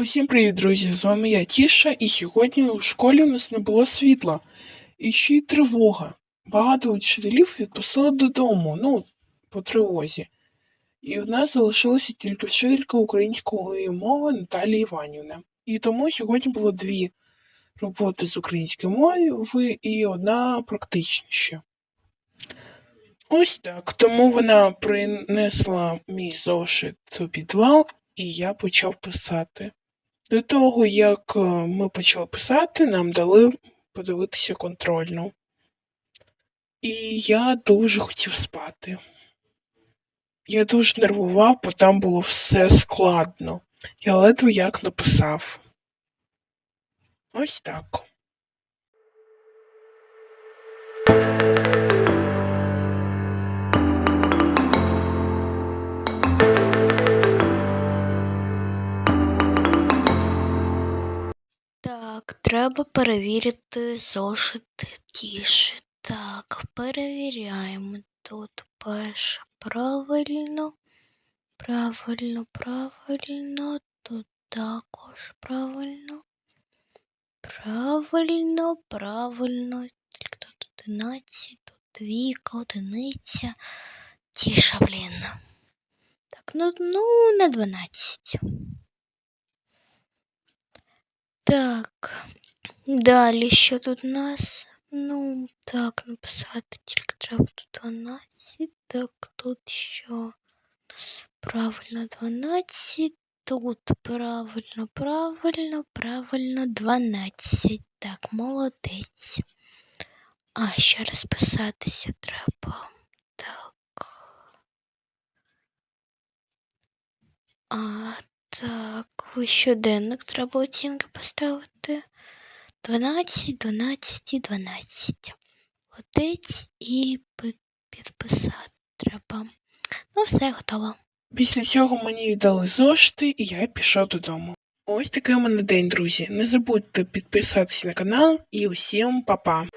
Усім привіт, друзі! З вами я Тіша, і сьогодні у школі у нас не було світла. І ще й тривога. Багато вчителів відпустили додому, ну, по тривозі. І в нас залишилася тільки вчителька української мови Наталія Іванівна. І тому сьогодні було дві роботи з української мови і одна практичніша. Ось так. Тому вона принесла мій зошит у підвал, і я почав писати. До того, як е, ми почали писати, нам дали подивитися контрольну. І я дуже хотів спати. Я дуже нервував, бо там було все складно. Я ледве як написав. Ось так. Так, треба перевірити зошити тіше. Так, перевіряємо. Тут перше правильно. Правильно, правильно. Тут також правильно. Правильно, правильно. Тільки тут одинадцять, тут двійка, одиниця. Тіша, блін. Так, ну, ну на 12. Так, далі що тут у нас? Ну, так, написати тільки треба тут 12. Так, тут що? Правильно 12. Тут правильно, правильно, правильно 12. Так, молодець. А, ще раз писатися треба. Так. А, так, щоденник треба оцінки поставити. 12, 12 і 12. Молодець і підписати треба. Ну, все готово. Після цього мені віддали зошити, і я пішов додому. Ось такий у мене день, друзі. Не забудьте підписатися на канал і усім па-па!